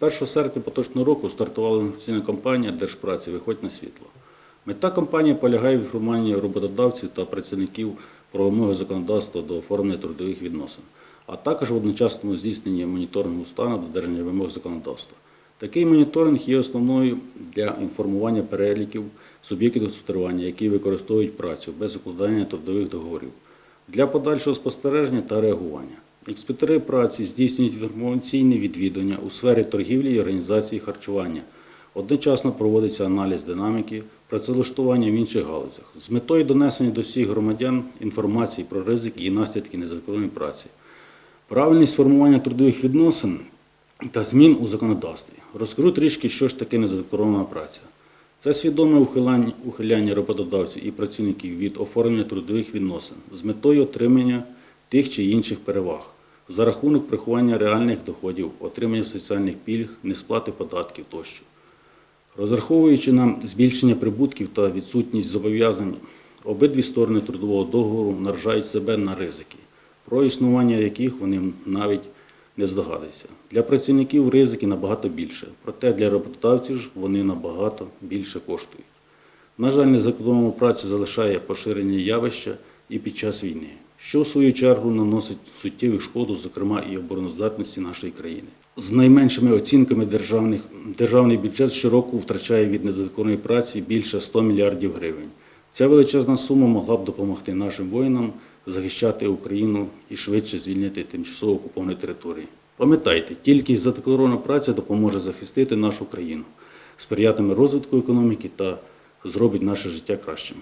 1 серпня поточного року стартувала інформаційна кампанія Держпраці Виходь на світло. Мета кампанії полягає в інформуванні роботодавців та працівників про вимоги законодавства до оформлення трудових відносин, а також в одночасному здійсненні моніторингу стану додержання вимог законодавства. Такий моніторинг є основною для інформування переліків суб'єктів господарювання, які використовують працю без укладання трудових договорів для подальшого спостереження та реагування. Інспектори праці здійснюють інформаційне відвідування у сфері торгівлі і організації харчування. Одночасно проводиться аналіз динаміки працевлаштування в інших галузях з метою донесення до всіх громадян інформації про ризики і наслідки незаконної праці. Правильність формування трудових відносин та змін у законодавстві. Розкажу трішки, що ж таке незадекларована праця. Це свідоме ухиляння, роботодавців і працівників від оформлення трудових відносин з метою отримання тих чи інших переваг за рахунок приховання реальних доходів, отримання соціальних пільг, несплати податків тощо. Розраховуючи на збільшення прибутків та відсутність зобов'язань, обидві сторони трудового договору наражають себе на ризики, про існування яких вони навіть не здогадуються. Для працівників ризики набагато більше, проте для роботодавців ж вони набагато більше коштують. На жаль, незаконна праця залишає поширення явища і під час війни, що в свою чергу наносить суттєву шкоду, зокрема і обороноздатності нашої країни. З найменшими оцінками державних, державний бюджет щороку втрачає від незаконної праці більше 100 мільярдів гривень. Ця величезна сума могла б допомогти нашим воїнам захищати Україну і швидше звільнити тимчасово окуповані території. Пам'ятайте, тільки задекларована праця допоможе захистити нашу країну, сприятиме розвитку економіки та зробить наше життя кращим.